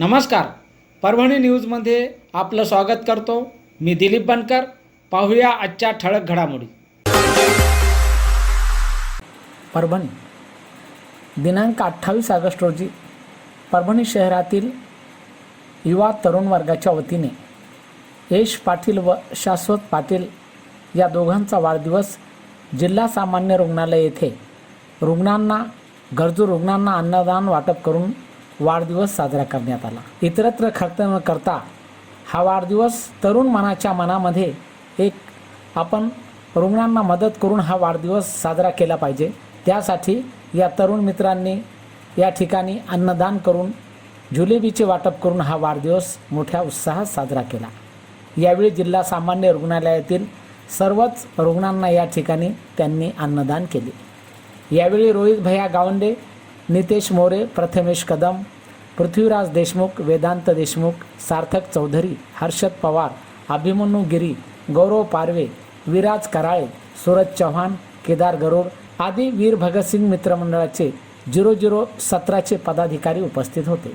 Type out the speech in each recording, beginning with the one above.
नमस्कार. परभणी न्यूजमध्ये आपलं स्वागत करतो. मी दिलीप बनकर. पाहूया आजच्या ठळक घडामोडी. परभणी. दिनांक अठ्ठावीस ऑगस्ट रोजी परभणी शहरातील युवा तरुण वर्गाच्या वतीने यश पाटील व शाश्वत पाटील या दोघांचा वाढदिवस जिल्हा सामान्य रुग्णालय येथे रुग्णांना गरजू रुग्णांना अन्नदान वाटप करून वाढदिवस साजरा करण्यात आला. इतरत्र खर्च न करता हा वाढदिवस तरुण मनाच्या मनामध्ये एक आपण रुग्णांना मदत करून हा वाढदिवस साजरा केला पाहिजे. त्यासाठी या तरुण मित्रांनी या ठिकाणी अन्नदान करून जुलेबीचे वाटप करून हा वाढदिवस मोठ्या उत्साहात साजरा केला. यावेळी जिल्हा सामान्य रुग्णालयातील सर्वच रुग्णांना या ठिकाणी त्यांनी अन्नदान केले. यावेळी रोहित भैया गावंडे नितेश मोरे प्रथमेश कदम पृथ्वीराज देशमुख वेदांत देशमुख सार्थक चौधरी हर्षद पवार अभिमन्यू गिरी गौरव पारवे विराज कराळे सूरज चव्हाण केदार गरुड आदी वीर भगतसिंग मित्रमंडळाचे झिरो झिरो सतराचे पदाधिकारी उपस्थित होते.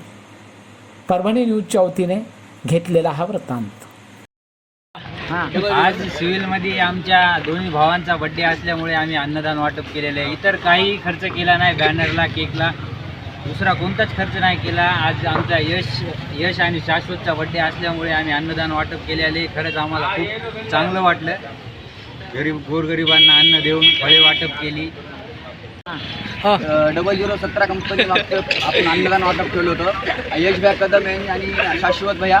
परभणी न्यूजच्या वतीने घेतलेला हा वृत्तांत. आज सिव्हिलमध्ये आमच्या दोन्ही भावांचा बड्डे असल्यामुळे आम्ही अन्नदान वाटप केलेलं आहे. इतर काही खर्च केला नाही बॅनरला केकला दुसरा कोणताच खर्च नाही केला. आज आमचा यश यश आणि शाश्वतचा बड्डे असल्यामुळे आम्ही अन्नदान वाटप केलेले. खरंच आम्हाला खूप चांगलं वाटलं. गरीब गोरगरिबांना अन्न देऊन फळे वाटप केली. डबल झिरो सतरा कंपनी मागचं आपण अन्नदान वाटप केलं होतं. यश भाई कदम यांनी आणि शाश्वत भैया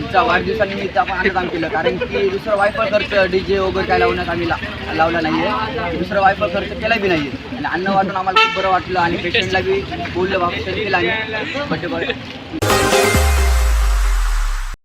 तिचा वाढदिवसानिमित्त आपण अन्नदान केलं. कारण की दुसरं वायफळ खर्च डी जे वगैरे काय लावण्यात आम्ही ला लावला नाही आहे दुसरं वायफळ खर्च केला बी नाही आहे आणि अन्न वाटून आम्हाला खूप बरं वाटलं आणि पेशंटला बी बोललं बाबा केलं आम्ही. Birthday boy